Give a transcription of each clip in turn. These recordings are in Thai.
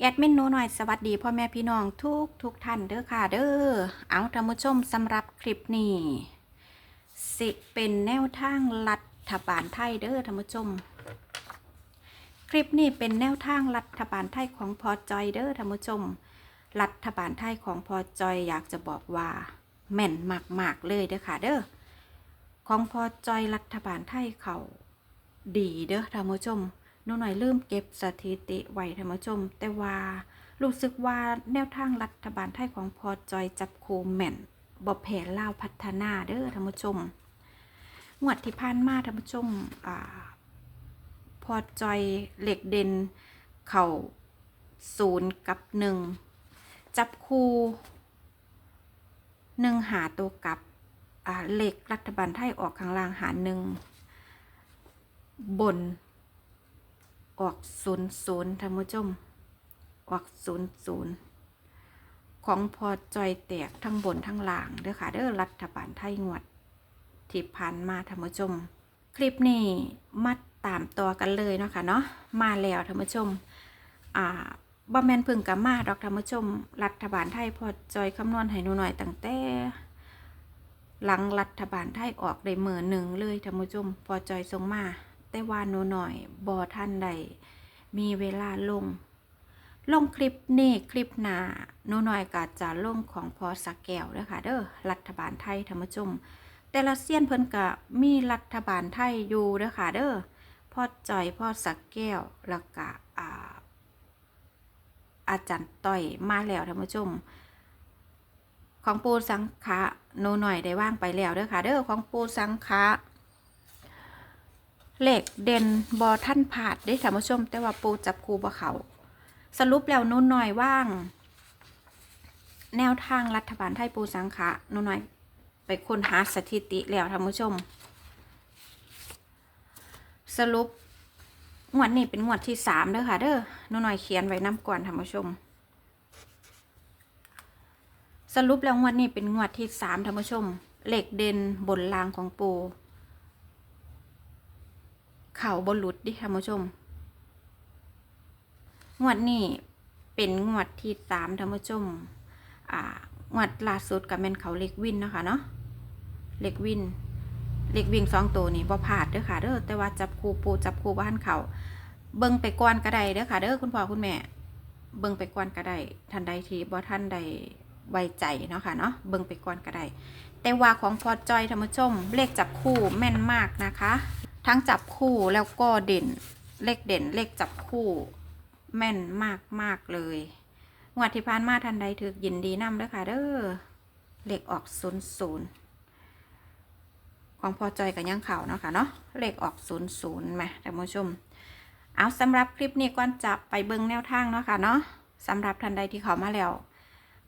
แอดมินโนหน่อยสวัสดีพ่อแม่พี่น้องทุกทุกท่านเด้อค่ะเด้อเอาท่านผู้ชมสำหรับคลิปนี้สิเป็นแนวทางรัฐบาลไทยเด้อท่านผู้ชม คลิปนี้เป็นแนวทางรัฐบาลไทยของพอจอยเด้อท่านผู้ชม รัฐบาลไทยของพอจอยอยากจะบอกว่า แม่นมากๆเลยเด้อค่ะเด้อของพอจอยรัฐบาลไทยเขาดีเด้อท่านผู้ชม หนูหน่อยลืมเก็บสถิติไว้ท่านผู้ชม แต่ว่ารู้สึกว่าแนวทางรัฐบาลไทยของพอจอยจับคูแมนบ่แผ่ลาพัฒนาเด้อท่านผู้ชมงวดที่ผ่านมาท่านผู้ชมอพอจอยเหล็กเด่น เข่าศูนย์กับหนึ่งจับคูหนึ่งหาตัวกับเหล็กรัฐบาลไทยออกข้างล่างหาหนึ่งบน ออกศูนย์ศูนย์ท่านผู้ชม ออกศูนย์ศูนย์ของพอจอยแตกทั้งบนทั้งล่างเด้อค่ะเด้อรัฐบาลไทยงวดที่ผ่านมาท่านผู้ชม คลิปนี้มาตามต่อกันเลยเนาะค่ะเนาะมาแล้วท่านผู้ชมอ่าบ่แมนพึ่งกับมาดอกท่านผู้ชม รัฐบาลไทยพอจอยคำนวณให้หนูหน่อยตั้งแต่หลังรัฐบาลไทยออกได้เมื่อหนึ่งเลยท่านผู้ชม พอจอยส่งมา แต่ว่าหนูหน่อยบอท่านใดมีเวลาลง ลงคลิปนี้คลิปหนาหนูหน่อยก็จะลงของพอสักแก้วด้อค่ะเด้อรัฐบาลไทยธรรมชมแต่ละเซียนเพิ่นก็มีรัฐบาลไทยอยู่ด้อค่ะเด้อพ่อจ่อยพ่อสักแก้วแล้วก็อ่าอาจารย์ต้อยมาแล้วท่านผู้ชม ของปูสังขะหนูหน่อยได้ว่างไปแล้วเด้อค่ะ เด้อของปูสังขะ เหลขเด่นบอท่านผาดได้ท่านผู้ชม แต่ว่าปูจับคูบ่เขาสรุปแล้วนุ่นหน่อยว่าง แนวทางรัฐบาลไทยปูสังขะนุ่นหน่อย ไปค้นหาสถิติแล้วท่านผู้ชม สรุปงวดนี้เป็นงวดที่สามเด้อค่ะ เด้อนุ่นหน่อยเขียนไว้น้ำก่อนท่านผู้ชม สรุปแล้วงวดนี้เป็นงวดที่สามท่านผู้ชมเหลขเด่นบนรางของปู เข่าบนหลุดดิท่านผู้ชม งวดนี้เป็นงวดที่สามท่านผู้ชม อ่างวดล่าสุดกับแมนเขาเล็กวินนะคะเนาะเล็กวินเล็กวิ่งสองตัวนี่บ่พลาดเด้อค่ะเด้อแต่ว่าจับคูปูจับคูบ้านเขาเบิ่งไปก่อนก็ไดเด้อค่ะเด้อคุณพ่อคุณแม่ เบิ่งไปก่อนก็ไดท่านใดที่บ่ท่านใดไว้ใจเนาะค่ะเนาะเบิ่งไปก่อนก็ไดแต่ว่าของพอจอยท่านผู้ชม เลขจับคู่แม่นมากนะคะ ทั้งจับคู่แล้วก็เด่น เลขเด่นเลขจับคู่แม่นมากมากเลยงวดที่ผ่านมาทันใดถือยินดีนำเด้อค่ะเด้อเลขออกศูนย์ศูนย์ของพอจอยกับยังเข่าเนาะค่ะเนาะเลขออกศูนย์ศูนย์ไหมท่านผู้ชม เอาสำหรับคลิปนี้ก่อนจะไปเบิ่งแนวทางเนาะค่ะเนาะสำหรับทันใดที่เขามาแล้ว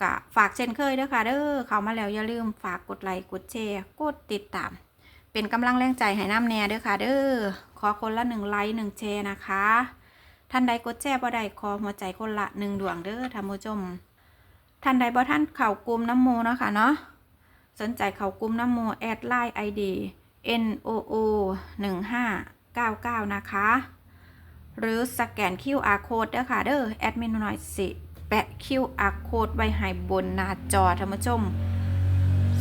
ก็ฝากเช่นเคยเด้อค่ะเด้อเขามาแล้วอย่าลืมฝากกดไลค์กดแชร์กดติดตาม เป็นกำลังแรงใจให้น้ำแน่เด้อค่ะ เด้อขอคนละหนึ่งไลค์หนึ่งแชร์นะคะ ท่านใดกดแชร์บ่ได้ขอหัวใจคนละหนึ่งดวงเด้อท่านผู้ชมท่านใดบ่ท่านเข่ากลุ่มน้ำโมเนาะค่ะเนาะสนใจเข่ากลุ่มน้ำโมแอดไลน์ ID n o o 1 5 9 9 นะคะ หรือสแกน QR code เด้อค่ะเด้อแอดมินหน่อยสิ แปะ QR code ไว้ให้บนหน้าจอท่านผู้ชม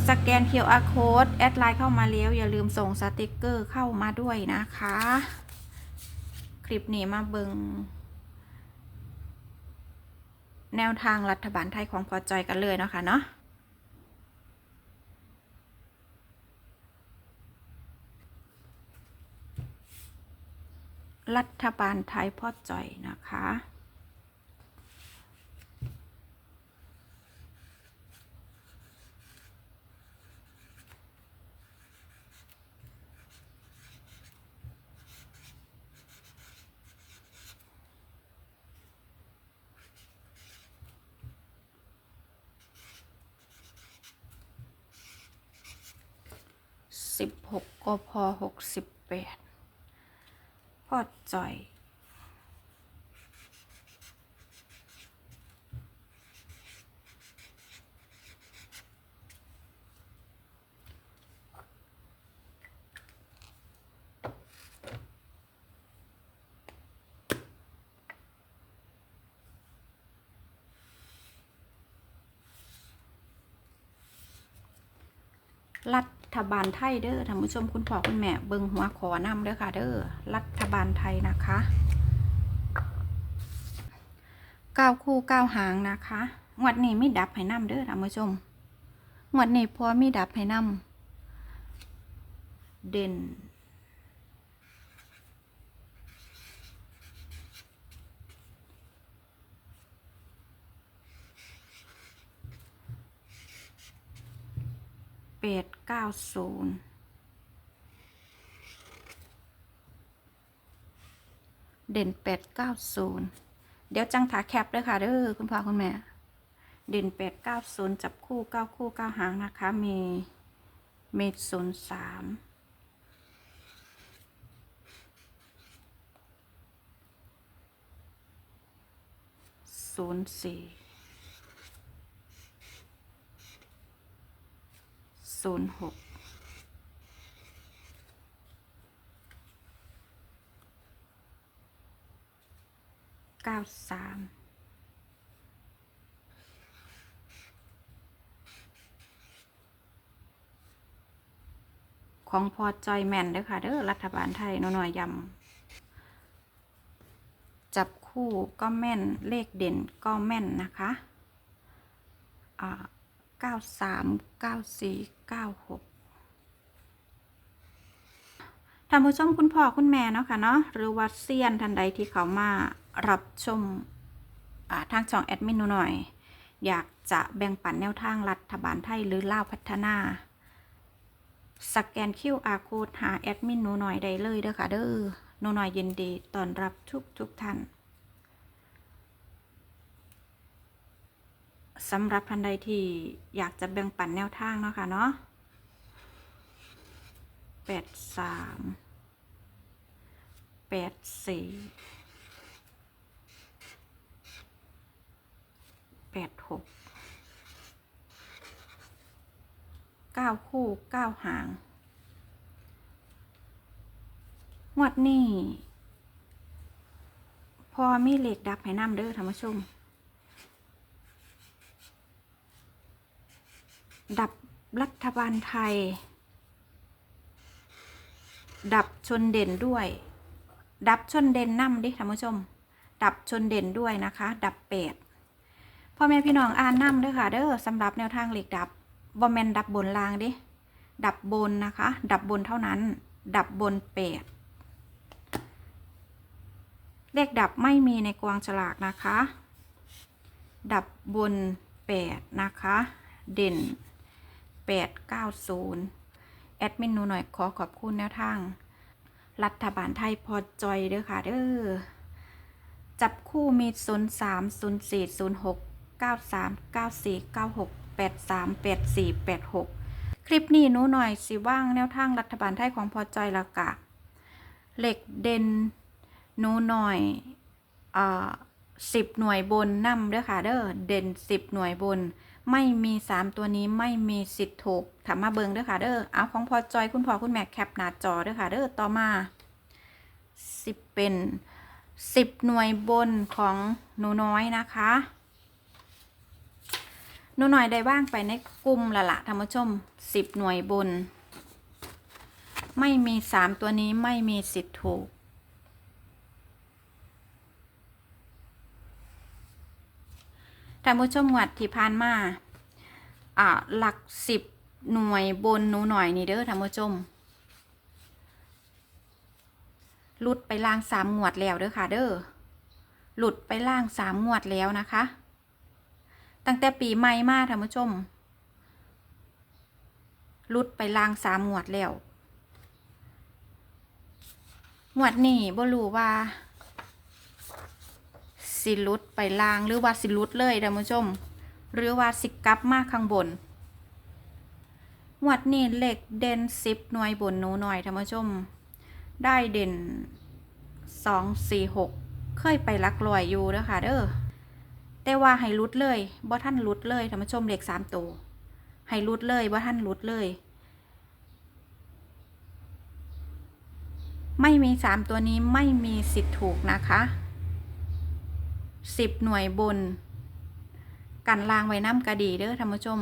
สแกน QR code แอดไลน์เข้ามาแล้ว อย่าลืมส่งสติกเกอร์เข้ามาด้วยนะคะ คลิปนี้มาเบิงแนวทางรัฐบาลไทยของพอจอยกันเลยเนาะคะเนาะรัฐบาลไทยพอจอยนะคะ หกกพหกสิบแปดพ่อจ่อยลัด ฐบาลไทยเด้อท่านผู้ชมคุณพ่อคุณแม่เบิงหัวขอนำเด้อค่ะ เด้อรัฐบาลไทยนะคะเก้าคู่เก้าหางนะคะงวดนี้ไม่ดับให้นำเด้อท่านผู้ชมงวดนี้พอไม่ดับให้นำเด่น แปดเก้าศูนย์เด่นแปดเก้าศูนย์เดี๋ยวจังถาแคปด้วยค่ะเด้อคุณพ่อคุณแม่ เด่นแปดเก้าศูนย์จับคู่เก้าคู่เก้าหางนะคะ มีเมตรศูนย์สามศูนย์สี่ ศูนย์หกเก้าสามของพอจอยแมนเด้อค่ะเด้อรัฐบาลไทยหน่อยๆยำจับคู่ก็แม่นเลขเด่นก็แม่นนะคะอ่า เก้าสามเก้าสี่เก้าหกท่านผู้ชมคุณพ่อคุณแม่เนาะค่ะเนาะหรือว่าเซียนท่านใดที่เขามารับชมทางช่องแอดมินหนูหน่อย อยากจะแบ่งปันแนวทางรัฐบาลไทยหรือล่าวพัฒนา สแกน QR code หาแอดมินหนูหน่อยได้เลยเด้อค่ะเด้อหนูหน่อยยินดีต้อนรับทุกทุกท่าน สำหรับท่านใดที่อยากจะแบ่งปันแนวทางเนาะค่ะเนาะแปดสามแปดสี่แปดหกเก้าคู่เก้าหาง งวดนี้ พอมีเหล็กดับให้น้ำเด้อท่านผู้ชม ดับรัฐบาลไทย ดับชนเด่นด้วย ดับชนเด่นนำดิท่านผู้ชม ดับชนเด่นด้วยนะคะ ดับแปดพ่อแม่พี่น้องอ่านนำเด้อค่ะเด้อสำหรับแนวทางเหล็กดับบอมแมนดับบนล่างดิดับบนนะคะ ดับบนเท่านั้น ดับบนแปดเลขดับไม่มีในกวางฉลากนะคะ ดับบนแปดนะคะ เด่น 890 แอดมินหนูหน่อยขอขอบคุณแนวทาง รัฐบาลไทยพอจอยเด้อค่ะเด้อจับคู่มี 0 3 0 4 0 6 9 3 9 4 9 6 8 3 8 4 8 6 คลิปนี้หนูหน่อยสิว่างแนวทางรัฐบาลไทยของพอจอยละกะเหล็กเด่นหนูหน่อยอ่าสิบหน่วยบนนำเด้อค่ะเด้อเด่นสิบหน่วยบน ไม่มีสามตัวนี้ไม่มีสิทธิ์ถูกถามมาเบิงเด้อค่ะเด้อเอาของพอจอยคุณพ่อคุณแม่แคปหน้าจอเด้อค่ะเด้อต่อมาสิบเป็นสิบหน่วยบนของหนูน้อยนะคะหนูน้อยได้บ้างไปในกลุ่มละละท่านผู้ชมสิบหน่วยบน ไม่มีสามตัวนี้ไม่มีสิทธิ์ถูกานผู้ชมหวัดที่ผ่านมาอ่าหลักสิบหน่วยบนหนูหน่อยนี่เด้อท่านผู้ชมหลุดไปล่างสามงวดแล้วเด้อค่ะ เด้อหลุดไปล่างสามงวดแล้วนะคะ ตั้งแต่ปีใหม่มาท่านผู้ชมหลุดไปล่างสามงวดแล้วงวดนี้บ่รู้ว่า สิลุดไปล่างหรือว่าสิลุดเลยท่านผู้ชม หรือว่าสิกลับมาข้างบนงวดนี้เลขเด่นสิบหน่วยบนหนูหน่อยท่านผู้ชม ได้เด่นสองสี่หกเคยไปลักลอยอยู่เด้อค่ะเด้อแต่ว่าให้หลุดเลยบ่ท่านหลุดเลยท่านผู้ชมเลขสามตัวให้หลุดเลยบ่ท่านหลุดเลย ไม่มีสามตัวนี้ไม่มีสิทธิ์ถูกนะคะ สิบหน่วยบน กันลางไว้น้ำกระดีเด้อท่านผู้ชม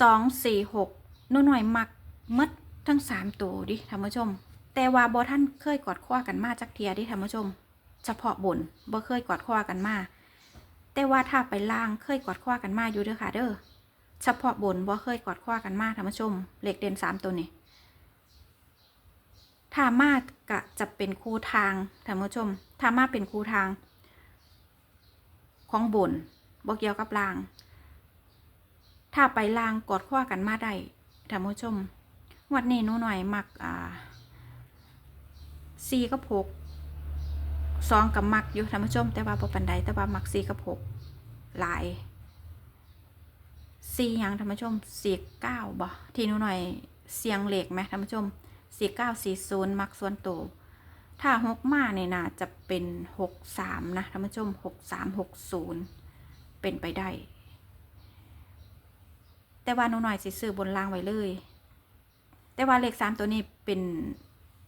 สองสี่หกนูหน่อยมักหมดทั้งสามตัวดิท่านผู้ชม แต่ว่าบอท่านเคยกอดข้อกันมาจักเทียดิท่านผู้ชม เฉพาะบนบ่เคยกอดข้อกันมาแต่ว่าถ้าไปล่างเคยกอดข้อกันมาอยู่เด้อค่ะเด้อเฉพาะบนบ่เคยกอดข้อกันมาท่านผู้ชมเหล็กเด่นสามตัวนี้ถ้ามากกะจะเป็นคู่ทางท่านผู้ชม ถ้ามาเป็นครูทาง ของบนบ่เกี่ยวกับลาง ถ้าไปลางกอดข้อกันมาได้ท่านผู้ชมวันนี้นูหน่อยมักอ่าสี่กับหกสองกับมักอยู่ท่านผู้ชม แต่ว่าบ่ปันใดแต่ว่ามักสี่กับหกหลายสี่ยังท่านผู้ชมสี่เก้าบ่ที่หนูหน่อยเสียงเหล็กไหมท่านผู้ชมสี่เก้าสี่ศูนย์มักส่วนตัว ถ้าหกมาเนี่ยน่าจะเป็นหกสามนะท่านผู้ชมหกสามหกศูนย์เป็นไปได้ แต่ว่านูหน่อยสิซื้อบนล่างไว้เลย แต่ว่าเลขสามตัวนี้เป็น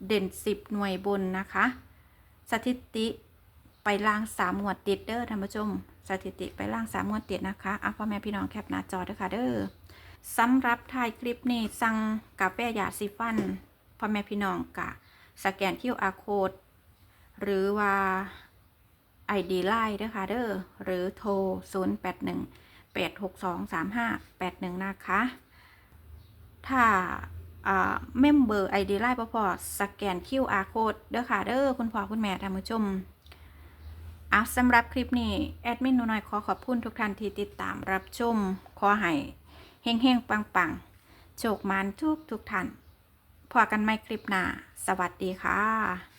เด่นสิบหน่วยบนนะคะ สถิติไปล่างสามหมวดติดเด้อท่านผู้ชม สถิติไปล่างสามหมวดติดนะคะอะพ่อแม่พี่น้องแคปหน้าจอเด้อค่ะเด้อสำหรับท้ายคลิปนี้สั่งกาแฟยาสีฟันพ่อแม่พี่น้องกะ สแกน QR code หรือว่า ID Line เด้อค่ะเด้อหรือโทร 081 8623581 นะคะ ถ้าเมมเบอร์ ID ไลน์พอสแกน QR code เด้อค่ะเด้อคุณพ่อคุณแม่ท่านผู้ชมอะสำหรับคลิปนี้ แอดมินหนูน้อยขอขอบคุณทุกท่านที่ติดตามรับชม ขอให้เฮงๆ ปังๆ โชคมันทุกทุกท่าน พอกันไม่คลิปหน้า สวัสดีค่ะ